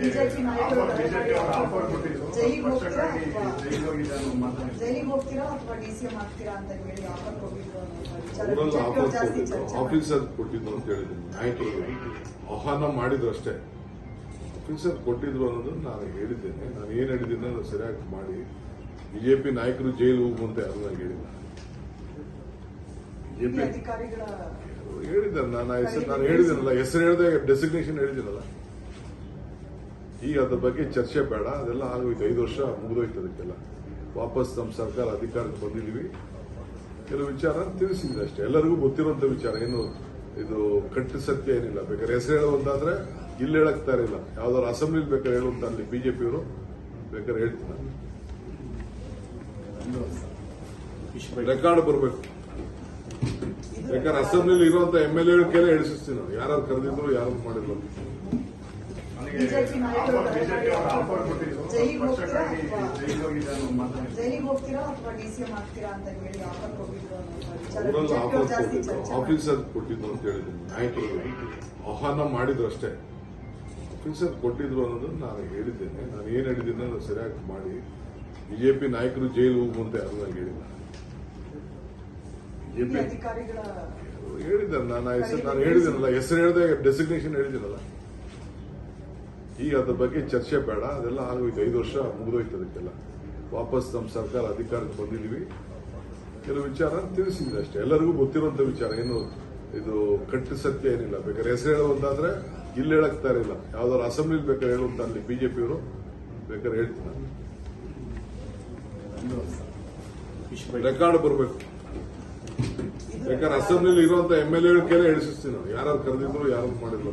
BJP ನಾಯಕರು ಕೊಟ್ಟಿದ್ರು ಜೈಲಿಗೆ ಹೋಗ್ತೀರಾ ಸ್ಪಷ್ಟವಾಗಿ ಅಥವಾ ಜೈಲಿಗೆ ಹೋಗಿದೆ ಅನ್ನೋ ಹೋಗ್ತೀರಾ ಅಥವಾ ಡಿ ಸಿ ಎಂ ಆಗ್ತೀರಾ ಅಂತ ಹೇಳಿ ಆಫರ್ ಕೊಟ್ಟಿದ್ರು ಅನ್ನೋ ವಿಚಾರ. ಅವರೆಲ್ಲ ಬಿಜೆಪಿ ಆಫರ್ ಅವ್ರು ಜಾಸ್ತಿ ಚರ್ಚೆ ಆಫೀಸರ್ ಕೊಟ್ಟಿದ್ದು ಅಂತ ಹೇಳಿದ್ದೀನಿ. ನಾಯಕರು ಆಹ್ವಾನ ಮಾಡಿದ್ರು ಅಷ್ಟೇ. ಆಫೀಸರ್ ಕೊಟ್ಟಿದ್ರು ಅನ್ನೋದು ನಾನು ಹೇಳಿದ್ದೇನೆ. ನಾನು ಏನ್ ಹೇಳಿದ್ದೀನಿ ಅದು ಸರಿಯಾಗಿ ಮಾಡಿ. ಬಿಜೆಪಿ ನಾಯಕರು ಜೈಲು ಹೋಗುವಂತೆ ಯಾರು ನಾನು ಹೇಳಿಲ್ಲ. ಬಿಜೆಪಿ ಹೇಳಿದ್ದಾರೆ. ನಾನು ಹೆಸರು ನಾನು ಹೇಳಿದ್ದೀನಲ್ಲ. ಹೆಸರು ಹೇಳಿದೆ ಡೆಸಿಗ್ನೇಷನ್ ಹೇಳಿದ್ದೀನಲ್ಲ. ಈಗ ಅದ್ರ ಬಗ್ಗೆ ಚರ್ಚೆ ಬೇಡ, ಅದೆಲ್ಲ ಆಗೋಯ್ತು. ಐದು ವರ್ಷ ಮುಗಿದೋಯ್ತು ಅದಕ್ಕೆಲ್ಲ. ವಾಪಸ್ ನಮ್ಮ ಸರ್ಕಾರ ಅಧಿಕಾರಕ್ಕೆ ಬಂದಿದ್ದೀವಿ. ಕೆಲವು ವಿಚಾರ ತಿಳಿಸಿದ್ದೆ ಅಷ್ಟೇ. ಎಲ್ಲರಿಗೂ ಗೊತ್ತಿರುವಂತ ವಿಚಾರ, ಏನು ಇದು ಕಟ್ಟು ಸತ್ಯ ಏನಿಲ್ಲ. ಬೇಕಾದ್ರೆ ಹೆಸರು ಹೇಳುವಂತಾದ್ರೆ ಇಲ್ಲಿ ಹೇಳಕ್ತಾ ಇರಲಿಲ್ಲ ಯಾವ್ದಾದ್ರು ಅಸೆಂಬ್ಲಿ ಬೇಕಾದ್ರೆ ಹೇಳುವಂತ ಅಲ್ಲಿ ಬಿಜೆಪಿಯವರು ಬೇಕಾದ್ರೆ ಹೇಳ್ತೀನಿ ರೆಕಾರ್ಡ್ ಬರಬೇಕು. ಬೇಕಾದ್ರೆ ಅಸೆಂಬ್ಲಿಲಿ ಇರುವಂತ ಎಂ ಎಲ್ ಎ ಕೇಳಿ ನಾವು ಯಾರು ಕರೆದಿದ್ರು, ಯಾರು ಮಾಡಿದ್ರು ಜೈಲಿಗೆ ಹೋಗ್ತೀರಾ ಅಥವಾ ಜೈಲಿಗೆ ಜೈಲಿಗೆ ಡಿ ಸಿ ಎಂ ಆಗ್ತೀರಾ ಅಂತ ಹೇಳಿ ಆಫರ್ ಕೊಟ್ಟಿದ್ರು ಆಫೀಸರ್ ಕೊಟ್ಟಿದ್ದು ಅಂತ ಹೇಳಿದ್ರು. ನಾಯಕರು ಆಹ್ವಾನ ಮಾಡಿದ್ರು ಅಷ್ಟೇ. ಆಫೀಸರ್ ಕೊಟ್ಟಿದ್ರು ಅನ್ನೋದನ್ನ ನಾನು ಹೇಳಿದ್ದೇನೆ. ನಾನು ಏನ್ ಹೇಳಿದ್ದೀನಿ ಅದು ಸರಿಯಾಗಿ ಮಾಡಿ. ಬಿಜೆಪಿ ನಾಯಕರು ಜೈಲು ಹೋಗುವಂತೆ ಯಾರು ನಾನು ಹೇಳಿಲ್ಲ. ಬಿಜೆಪಿ ಅಧಿಕಾರಿಗಳ ಹೇಳಿದ್ದಾರೆ ನಾನು ಹೆಸರು ನಾನು ಹೇಳಿದ್ದೀನಲ್ಲ? ಹೆಸರು ಹೇಳಿದೆ ಡೆಸಿಗ್ನೇಷನ್ ಹೇಳಿದ್ದೀನಲ್ಲ? ಈಗ ಅದ್ರ ಬಗ್ಗೆ ಚರ್ಚೆ ಬೇಡ, ಅದೆಲ್ಲ ಆಗೋಯ್ತು. ಐದು ವರ್ಷ ಮುಗಿದೋಯ್ತು ಅದಕ್ಕೆಲ್ಲ. ವಾಪಸ್ ನಮ್ಮ ಸರ್ಕಾರ ಅಧಿಕಾರಕ್ಕೆ ಬಂದಿದ್ದೀವಿ. ಕೆಲವು ವಿಚಾರ ತಿಳಿಸಿದ್ದೆ ಅಷ್ಟೇ. ಎಲ್ಲರಿಗೂ ಗೊತ್ತಿರುವಂತ ವಿಚಾರ. ಏನು, ಇದು ಕಟ್ಟು ಸತ್ಯ ಏನಿಲ್ಲ. ಬೇಕಾದ್ರೆ ಹೆಸರು ಹೇಳುವಂತಾದ್ರೆ ಇಲ್ಲಿ ಹೇಳಕ್ತಾ ಇರಲಿಲ್ಲ ಯಾವ್ದಾದ್ರು ಅಸೆಂಬ್ಲಿ ಬೇಕಾದ್ರೆ ಹೇಳುವಂತ ಅಲ್ಲಿ ಬಿಜೆಪಿಯವರು ಬೇಕಾದ್ರೆ ಹೇಳ್ತೀನಿ. ರೆಕಾರ್ಡ್ ಬರಬೇಕು. ಬೇಕಾದ್ರೆ ಅಸೆಂಬ್ಲಿಲಿ ಇರುವಂತ ಎಂ ಎಲ್ ಎ ಕೇಳಿ ಹೇಳಿಸ್ತೀನಿ ನಾವು ಯಾರು ಕರೆದಿದ್ರು, ಯಾರು ಮಾಡಿದ್ರು.